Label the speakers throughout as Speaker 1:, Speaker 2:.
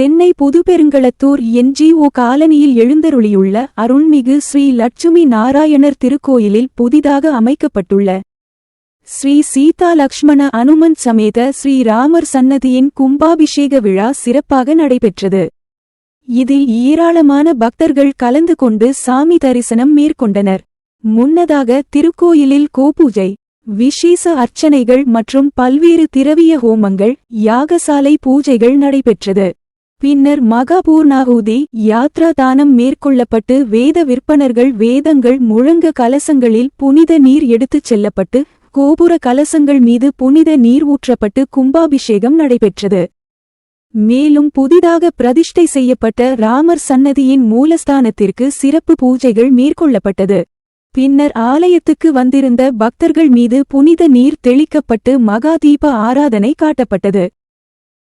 Speaker 1: Chennai Pudhuperungalathur NGO காலனியில் எழுந்தருளியுள்ள அருள்மிகு ஸ்ரீ லட்சுமி நாராயணர் திருக்கோயிலில் புதிதாக அமைக்கப்பட்டுள்ள ஸ்ரீ சீதா லக்ஷ்மண அனுமன் சமேத ஸ்ரீ ராமர் சன்னதியின் கும்பாபிஷேக விழா சிறப்பாக நடைபெற்றது. இதில் ஏராளமான பக்தர்கள் கலந்து கொண்டு சாமி தரிசனம் மேற்கொண்டனர். முன்னதாக திருக்கோயிலில் கோபூஜை விசேஷ அர்ச்சனைகள் மற்றும் பல்வேறு திரவிய ஹோமங்கள் யாகசாலை பூஜைகள் நடைபெற்றது. பின்னர் மகாபூர்ணாகூதி யாத்ரா தானம் மேற்கொள்ளப்பட்டு வேத விற்பனர்கள் வேதங்கள் முழங்க கலசங்களில் புனித நீர் எடுத்துச் செல்லப்பட்டு கோபுர கலசங்கள் மீது புனித நீர் ஊற்றப்பட்டு கும்பாபிஷேகம் நடைபெற்றது. மேலும் புதிதாக பிரதிஷ்டை செய்யப்பட்ட ராமர் சன்னதியின் மூலஸ்தானத்திற்கு சிறப்பு பூஜைகள் மேற்கொள்ளப்பட்டது. பின்னர் ஆலயத்துக்கு வந்திருந்த பக்தர்கள் மீது புனித நீர் தெளிக்கப்பட்டு மகாதீப ஆராதனை காட்டப்பட்டது.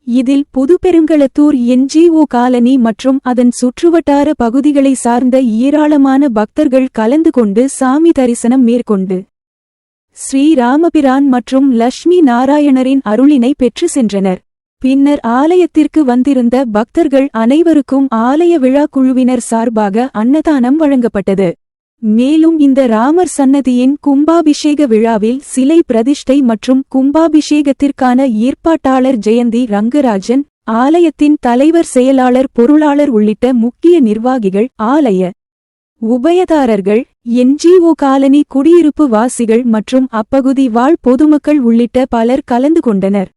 Speaker 1: இதில் புதுப்பெருங்களத்தூர் என்ஜிஓ காலனி மற்றும் அதன் சுற்றுவட்டார பகுதிகளை சார்ந்த ஏராளமான பக்தர்கள் கலந்து கொண்டு சாமி தரிசனம் மேற்கொண்டு ஸ்ரீ ராமபிரான் மற்றும் லட்சுமி நாராயணரின் அருளினை பெற்று சென்றனர். பின்னர் ஆலயத்திற்கு வந்திருந்த பக்தர்கள் அனைவருக்கும் ஆலய விழா குழுவினர் சார்பாக அன்னதானம் வழங்கப்பட்டது. மேலும் இந்த ராமர் சன்னதியின் கும்பாபிஷேக விழாவில் சிலை பிரதிஷ்டை மற்றும் கும்பாபிஷேகத்திற்கான ஏற்பாட்டாளர் ஜெயந்தி ரங்கராஜன் ஆலயத்தின் தலைவர் செயலாளர் பொருளாளர் உள்ளிட்ட முக்கிய நிர்வாகிகள் ஆலய உபயதாரர்கள் என்ஜிஓ காலனி குடியிருப்பு வாசிகள் மற்றும் அப்பகுதி வாழ் பொதுமக்கள் உள்ளிட்ட பலர் கலந்து கொண்டனர்.